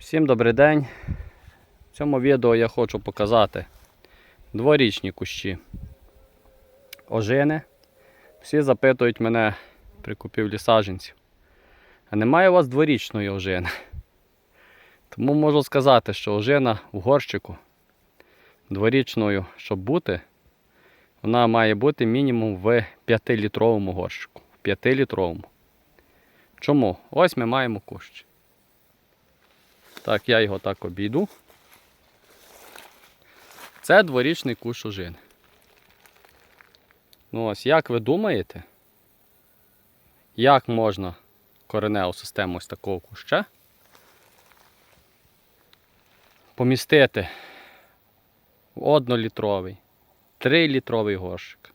Всім добрий день. В цьому відео я хочу показати дворічні кущі ожини. Всі запитують мене при купівлі саджанців. А немає у вас дворічної ожини? Тому можу сказати, що ожина в горщику дворічною, щоб бути, вона має бути мінімум в 5-літровому горщику. В 5-літровому. Чому? Ось ми маємо кущ. Так, я його так обійду. Це дворічний кущ ожини. Ну ось, як ви думаєте, як можна кореневу систему ось такого куща помістити в однолітровий, трилітровий горщик?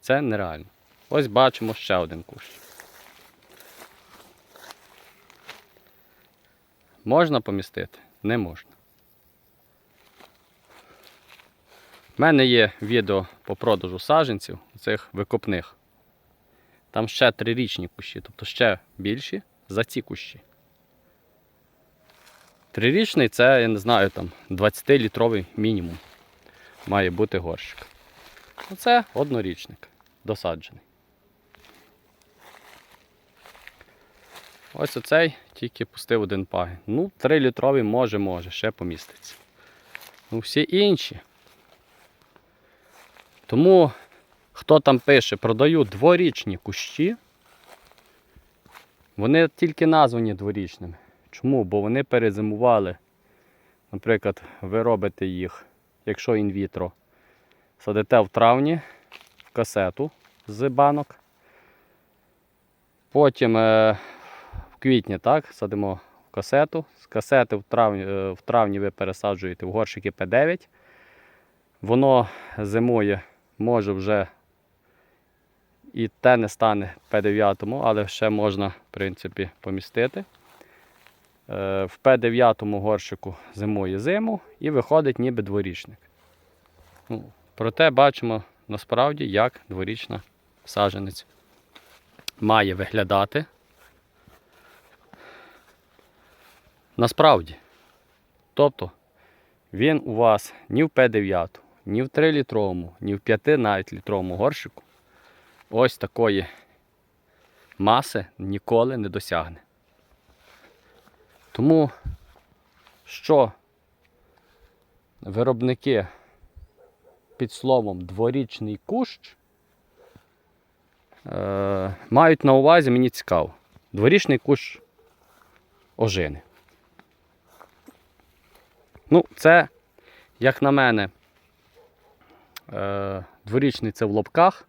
Це нереально. Ось бачимо ще один кущ. Можна помістити? Не можна. У мене є відео по продажу саджанців, цих викопних. Там ще трирічні кущі, тобто ще більші за ці кущі. Трирічний це, я не знаю, там 20-літровий мінімум має бути горщик. Оце однорічник досаджений. Ось оцей тільки пустив один пагін. Ну, 3-літровий може, може, ще поміститься. Ну, всі інші. Тому, хто там пише, продаю дворічні кущі, вони тільки названі дворічними. Чому? Бо вони перезимували. Наприклад, ви робите їх, якщо інвітро, садите в травні касету з банок. Потім е, квітні так, садимо в касету. З касети в травні, е, в травні ви пересаджуєте в горщики П9. Воно зимує, може вже і те не стане П9, але ще можна, в принципі, помістити. Е, В П9 горщику зимує зиму і виходить ніби дворічник. Ну, проте бачимо насправді, як дворічна саджанець має виглядати. Насправді. Тобто він у вас ні в П9, ні в 3-літровому, ні в 5 навіть літровому горщику ось такої маси ніколи не досягне. Тому що виробники під словом дворічний кущ е, мають на увазі, мені цікаво, дворічний кущ ожини. Ну, це, як на мене, е, дворічний це в лобках,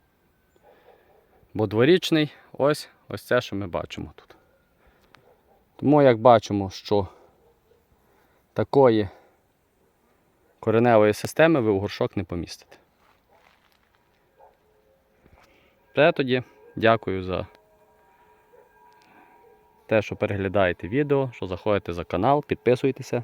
бо дворічний ось ось це, що ми бачимо тут. Тому як бачимо, що такої кореневої системи ви в горшок не помістите. Все тоді дякую за те, що переглядаєте відео, що заходите за канал, підписуйтеся